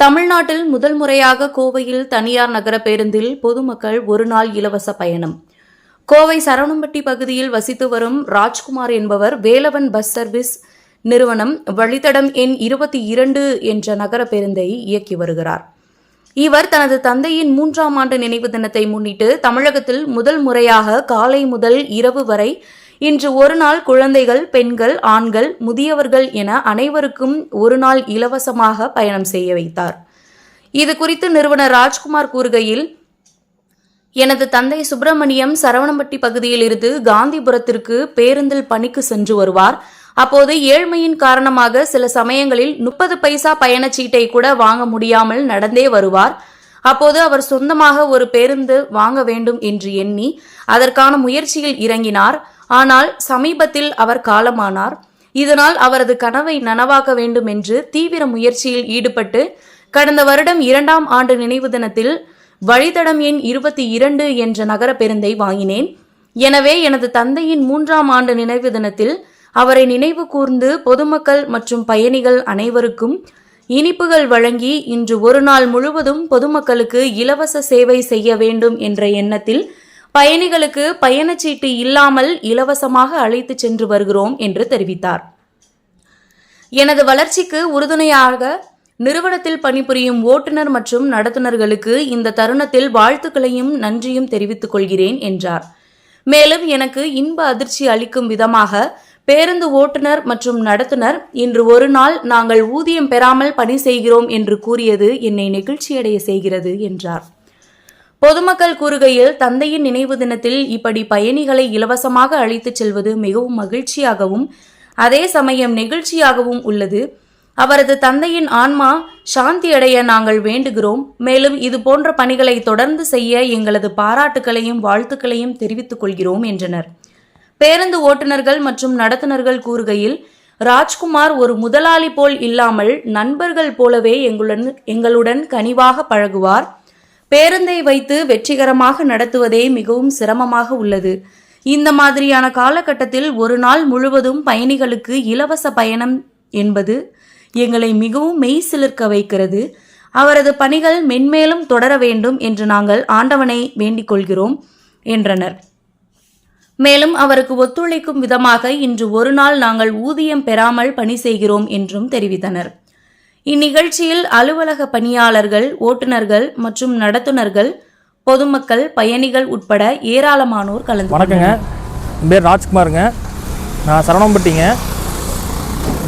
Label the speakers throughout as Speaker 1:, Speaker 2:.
Speaker 1: தமிழ்நாட்டில் முதல் முறையாக கோவையில் தனியார் நகர பேருந்தில் பொதுமக்கள் ஒருநாள் இலவச பயணம். கோவை சரவணம்பட்டி பகுதியில் வசித்து வரும் ராஜ்குமார் என்பவர் வேலவன் பஸ் சர்வீஸ் நிறுவனம் வழித்தடம் எண் இருபத்தி இரண்டு என்ற நகர பேருந்தை இயக்கி வருகிறார். இவர் தனது தந்தையின் மூன்றாம் ஆண்டு நினைவு தினத்தை முன்னிட்டு தமிழகத்தில் முதல் முறையாக காலை முதல் இரவு வரை இன்று ஒரு நாள் குழந்தைகள் பெண்கள் ஆண்கள் முதியவர்கள் என அனைவருக்கும் ஒரு நாள் இலவசமாக பயணம் செய்ய வைத்தார். இது குறித்து நிறுவனர் ராஜ்குமார் கூறுகையில் எனது தந்தை சுப்பிரமணியம் சரவணம்பட்டி பகுதியில் இருந்து காந்திபுரத்திற்கு பேருந்தில் பணிக்கு சென்று வருவார். அப்போது ஏழ்மையின் காரணமாக சில சமயங்களில் முப்பது பைசா பயணச்சீட்டை கூட வாங்க முடியாமல் நடந்தே வருவார். அப்போது அவர் சொந்தமாக ஒரு பேருந்து வாங்க வேண்டும் என்று எண்ணி அதற்கான முயற்சியில் இறங்கினார். ஆனால் சமீபத்தில் அவர் காலமானார். இதனால் அவரது கனவை நனவாக்க வேண்டும் என்று தீவிர முயற்சியில் ஈடுபட்டு கடந்த வருடம் இரண்டாம் ஆண்டு நினைவு தினத்தில் வழித்தடம் எண் இருபத்தி இரண்டு என்ற நகர பேருந்தை வாங்கினேன். எனவே எனது தந்தையின் மூன்றாம் ஆண்டு நினைவு தினத்தில் அவரை நினைவு கூர்ந்து பொதுமக்கள் மற்றும் பயணிகள் அனைவருக்கும் இனிப்புகள் வழங்கி இன்று ஒரு நாள் முழுவதும் பொதுமக்களுக்கு இலவச சேவை செய்ய வேண்டும் என்ற எண்ணத்தில் பயணிகளுக்கு பயணச்சீட்டு இல்லாமல் இலவசமாக அழைத்துச் சென்று வருகிறோம் என்று தெரிவித்தார். எனது வளர்ச்சிக்கு உறுதுணையாக நிறுவனத்தில் பணிபுரியும் ஓட்டுநர் மற்றும் நடத்துனர்களுக்கு இந்த தருணத்தில் வாழ்த்துக்களையும் நன்றியும் தெரிவித்துக் கொள்கிறேன் என்றார். மேலும் எனக்கு இன்ப அதிர்ச்சி அளிக்கும் விதமாக பேருந்து ஓட்டுநர் மற்றும் நடத்துனர் இன்று ஒரு நாள் நாங்கள் ஊதியம் பெறாமல் பணி செய்கிறோம் என்று கூறியது என்னை நெகிழ்ச்சியடைய செய்கிறது என்றார். பொதுமக்கள் கூறுகையில் தந்தையின் நினைவு தினத்தில் இப்படி பயணிகளை இலவசமாக அழைத்துச் செல்வது மிகவும் மகிழ்ச்சியாகவும் அதே சமயம் நெகிழ்ச்சியாகவும் உள்ளது. அவரது தந்தையின் ஆன்மா சாந்தியடைய நாங்கள் வேண்டுகிறோம். மேலும் இது போன்ற பணிகளை தொடர்ந்து செய்ய எங்களது பாராட்டுகளையும் வாழ்த்துக்களையும் தெரிவித்துக் கொள்கிறோம் என்றனர். பேருந்து ஓட்டுநர்கள் மற்றும் நடத்துனர்கள் கூறுகையில் ராஜ்குமார் ஒரு முதலாளி போல் இல்லாமல் நண்பர்கள் போலவே எங்களுடன் எங்களுடன் கனிவாக பழகுவார். பேருந்தை வைத்து வெற்றிகரமாக நடத்துவதே மிகவும் சிரமமாக உள்ளது. இந்த மாதிரியான காலகட்டத்தில் ஒரு நாள் முழுவதும் பயணிகளுக்கு இலவச பயணம் என்பது எங்களை மிகவும் மெய் சிலிர்க்க வைக்கிறது. அவரது பணிகள் மென்மேலும் தொடர வேண்டும் என்று நாங்கள் ஆண்டவனை வேண்டிக் கொள்கிறோம் என்றனர். மேலும் அவருக்கு ஒத்துழைக்கும் விதமாக இன்று ஒரு நாள் நாங்கள் ஊதியம் பெறாமல் பணி செய்கிறோம் என்றும் தெரிவித்தனர். இந்நிகழ்ச்சியில் அலுவலக பணியாளர்கள் ஓட்டுநர்கள் மற்றும் நடத்துனர்கள் பொதுமக்கள் பயணிகள் உட்பட ஏராளமானோர் கலந்து
Speaker 2: வணக்கங்க. என் பேர் ராஜ்குமாருங்க. நான் சரவணம்பட்டிங்க.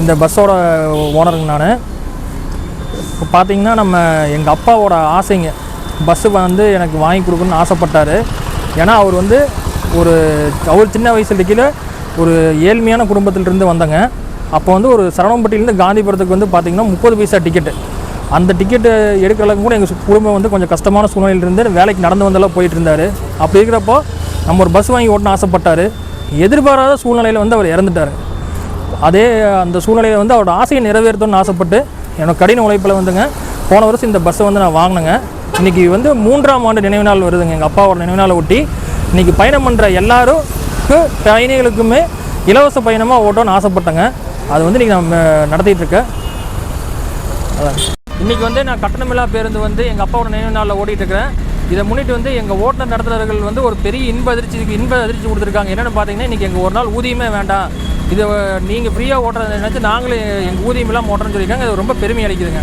Speaker 2: இந்த பஸ்ஸோட ஓனருங்க நான். இப்போ பார்த்தீங்கன்னா நம்ம எங்கள் அப்பாவோட ஆசைங்க. பஸ்ஸு வந்து எனக்கு வாங்கி கொடுக்கணும்னு ஆசைப்பட்டார். ஏன்னா அவர் வந்து ஒரு அவர் சின்ன வயசுல கீழே ஒரு ஏழ்மையான குடும்பத்திலிருந்து வந்தங்க. அப்போ வந்து ஒரு சரவணம்பட்டியிலேருந்து காந்திபுரத்துக்கு வந்து பார்த்திங்கன்னா முப்பது பைசா டிக்கெட்டு அந்த டிக்கெட்டு எடுக்கிற அளவுக்கு கூட எங்கள் குடும்பம் வந்து கொஞ்சம் கஷ்டமான சூழ்நிலையில் இருந்து வேலைக்கு நடந்து வந்தெல்லாம் போயிட்டு இருந்தார். அப்படி இருக்கிறப்போ நம்ம ஒரு பஸ் வாங்கி ஓட்டணும் ஆசைப்பட்டார். எதிர்பாராத சூழ்நிலையில் வந்து அவர் இறந்துட்டார். அதே அந்த சூழ்நிலையில் வந்து அவரோட ஆசையை நிறைவேற்றணும்னு ஆசைப்பட்டு என்னோடய கடின உழைப்பில் வந்துங்க போன வருஷம் இந்த பஸ்ஸை வந்து நான் வாங்கினேங்க. இன்றைக்கி வந்து மூன்றாம் ஆண்டு நினைவு நாள் வருதுங்க. எங்கள் அப்பாவோட நினைவு நாளை ஒட்டி இன்றைக்கி பயணம் பண்ணுற எல்லாருக்கும் பயணிகளுக்குமே இலவச பயணமாக ஓட்டோன்னு ஆசைப்பட்டேங்க. அது வந்து இன்றைக்கி நம்ம நடத்திட்டுருக்க இருக்கேன் அதான். இன்றைக்கி வந்து நான் கட்டணமில்லா பேருந்து வந்து எங்கள் அப்பாவோட நினைவு நாளில் ஓடிட்டுருக்கிறேன் இதை முன்னிட்டு வந்து எங்கள் ஓட்டுநர் நடத்துனர்கள் வந்து ஒரு பெரிய இன்ப அதிர்ச்சிக்கு இன்ப அதிர்ச்சி கொடுத்துருக்காங்க. என்னென்னு பார்த்தீங்கன்னா இன்றைக்கி எங்கள் ஒரு நாள் ஊதியமே வேண்டாம். இதை நீங்கள் ஃப்ரீயாக ஓட்டுறது நினச்சி நாங்களே எங்கள் ஊதியம் இல்லாமல் ஓட்டுறோன்னு சொல்லியிருக்காங்க. அது ரொம்ப பெருமை அளிக்குதுங்க.